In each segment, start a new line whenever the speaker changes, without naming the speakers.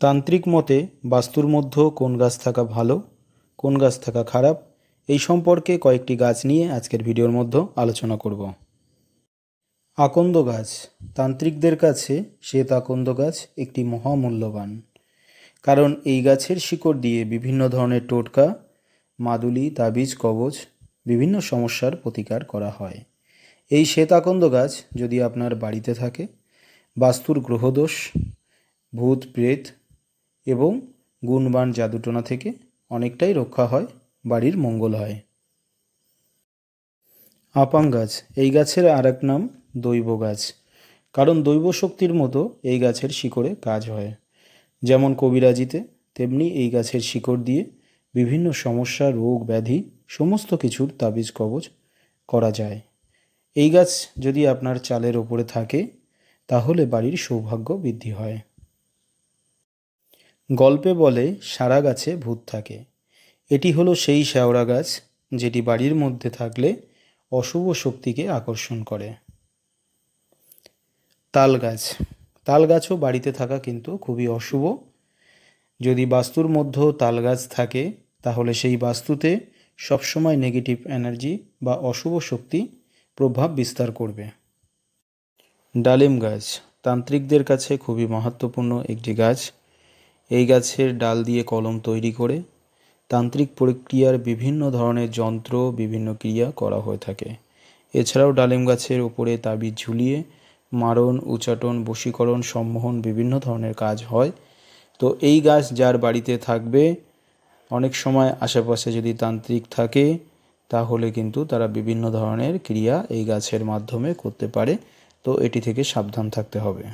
তান্ত্রিক মতে বাস্তুর মধ্যে কোন গাছ থাকা ভালো, কোন গাছ থাকা খারাপ, এই সম্পর্কে কয়েকটি গাছ নিয়ে আজকের ভিডিওর মধ্যে আলোচনা করব। আকন্দ গাছ, তান্ত্রিকদের কাছে শ্বেত আকন্দ গাছ একটি মহামূল্যবান, কারণ এই গাছের শিকড় দিয়ে বিভিন্ন ধরনের টোটকা, মাদুলি, তাবিজ কবচ বিভিন্ন সমস্যার প্রতিকার করা হয়। এই শ্বেত আকন্দ গাছ যদি আপনার বাড়িতে থাকে, বাস্তুর গ্রহদোষ, ভূত, প্রেত এবং গুণবান জাদুটোনা থেকে অনেকটাই রক্ষা হয়, বাড়ির মঙ্গল হয়। আপাং গাছ, এই গাছের আর এক নাম দৈব গাছ। কারণ দৈব শক্তির মতো এই গাছের শিকড়ে কাজ হয়। যেমন কবিরাজিতে, তেমনি এই গাছের শিকড় দিয়ে বিভিন্ন সমস্যা, রোগ, ব্যাধি, সমস্ত কিছুর তাবিজ কবচ করা যায়। এই গাছ যদি আপনার চালের ওপরে থাকে, তাহলে বাড়ির সৌভাগ্য বৃদ্ধি হয়। গল্পে বলে, সারা গাছে ভূত থাকে। এটি হলো সেই শ্যাওড়া গাছ যেটি বাড়ির মধ্যে থাকলে অশুভ শক্তিকে আকর্ষণ করে। তাল গাছ। তাল গাছও বাড়িতে থাকা কিন্তু খুবই অশুভ। যদি বাস্তুর মধ্যেও তাল গাছ থাকে, তাহলে সেই বাস্তুতে সবসময় নেগেটিভ এনার্জি বা অশুভ শক্তি প্রভাব বিস্তার করবে। ডালিম গাছ। তান্ত্রিকদের কাছে খুবই মাহাত্মপূর্ণ একটি গাছ। এই গাছের ডাল দিয়ে কলম তৈরি করে তান্ত্রিক প্রক্রিয়ার বিভিন্ন ধরনের যন্ত্র, বিভিন্ন ক্রিয়া করা হয়ে থাকে। এছাড়াও ডালিম গাছের উপরে তাবিজ ঝুলিয়ে মারণ, উচাটন, বশীকরণ সম্মোহন বিভিন্ন ধরনের কাজ হয়। তো এই গাছ যার বাড়িতে থাকবে, অনেক সময় আশেপাশে যদি তান্ত্রিক থাকে, তাহলে কিন্তু তারা বিভিন্ন ধরনের ক্রিয়া এই গাছের মাধ্যমে করতে পারে। তো এটি থেকে সাবধান থাকতে হবে।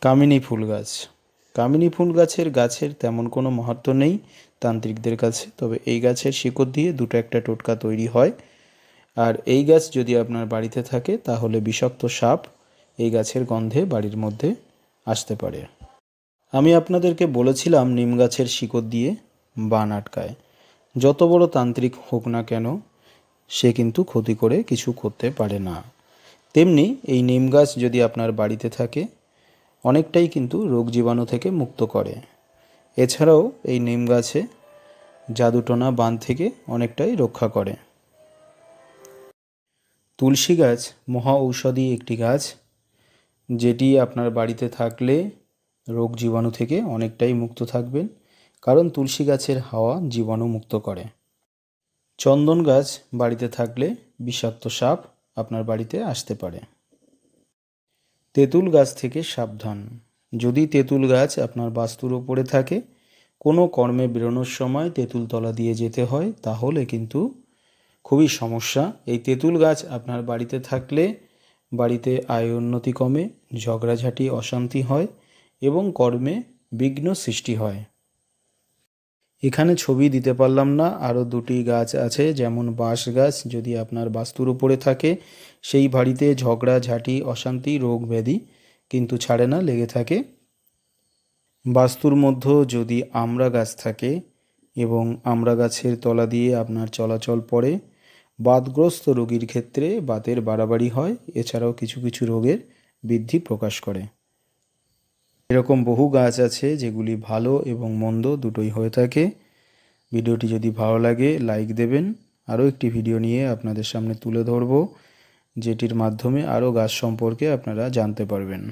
কামিনী ফুল গাছ। কামিনী ফুল গাছের গাছের তেমন কোনো মাহাত্ম নেই তান্ত্রিকদের কাছে। তবে এই গাছের শিকড় দিয়ে দুটো একটা টোটকা তৈরি হয়। আর এই গাছ যদি আপনার বাড়িতে থাকে, তাহলে বিষাক্ত সাপ এই গাছের গন্ধে বাড়ির মধ্যে আসতে পারে। আমি আপনাদেরকে বলেছিলাম নিম গাছের শিকড় দিয়ে বান আটকায়। যত বড় তান্ত্রিক হোক না কেন, সে কিন্তু ক্ষতি করে কিছু করতে পারে না। তেমনি এই নিম গাছ যদি আপনার বাড়িতে থাকে অনেকটাই কিন্তু রোগ জীবাণু থেকে মুক্ত করে। এছাড়াও এই নিম গাছে জাদুটোনা বান থেকে অনেকটাই রক্ষা করে। তুলসী গাছ মহা ঔষধি একটি গাছ, যেটি আপনার বাড়িতে থাকলে রোগ জীবাণু থেকে অনেকটাই মুক্ত থাকবেন, কারণ তুলসী গাছের হাওয়া জীবাণু মুক্ত করে। চন্দন গাছ বাড়িতে থাকলে বিষাক্ত সাপ আপনার বাড়িতে আসতে পারে। তেঁতুল গাছ থেকে সাবধান। যদি তেঁতুল গাছ আপনার বাস্তুর ওপরে থাকে, কোনো কর্মে বেরোনোর সময় তেঁতুল তলা দিয়ে যেতে হয়, তাহলে কিন্তু খুবই সমস্যা। এই তেঁতুল গাছ আপনার বাড়িতে থাকলে বাড়িতে আয় উন্নতি কমে, ঝগড়াঝাটি, অশান্তি হয় এবং কর্মে বিঘ্ন সৃষ্টি হয়। এখানে ছবি দিতে পারলাম না। আরও দুটি গাছ আছে, যেমন বাঁশ গাছ, যদি আপনার বাস্তুর উপরে থাকে, সেই বাড়িতে ঝগড়া, ঝাঁটি, অশান্তি, রোগ ব্যাধি কিন্তু ছাড়ে না, লেগে থাকে। বাস্তুর মধ্যে যদি আমড়া গাছ থাকে এবং আমড়া গাছের তলা দিয়ে আপনার চলাচল পড়ে বাতগ্রস্ত রোগীর ক্ষেত্রে বাতের বাড়াবাড়ি হয়, এছাড়াও কিছু কিছু রোগের বৃদ্ধি প্রকাশ করে। এরকম বহু গাছ আছে যেগুলি ভালো এবং মন্দ দুটোই হয়ে থাকে। ভিডিওটি যদি ভালো লাগে, লাইক দেবেন। আরও একটি ভিডিও নিয়ে আপনাদের সামনে তুলে ধরব, যেটির মাধ্যমে আরও গাছ সম্পর্কে আপনারা জানতে পারবেন।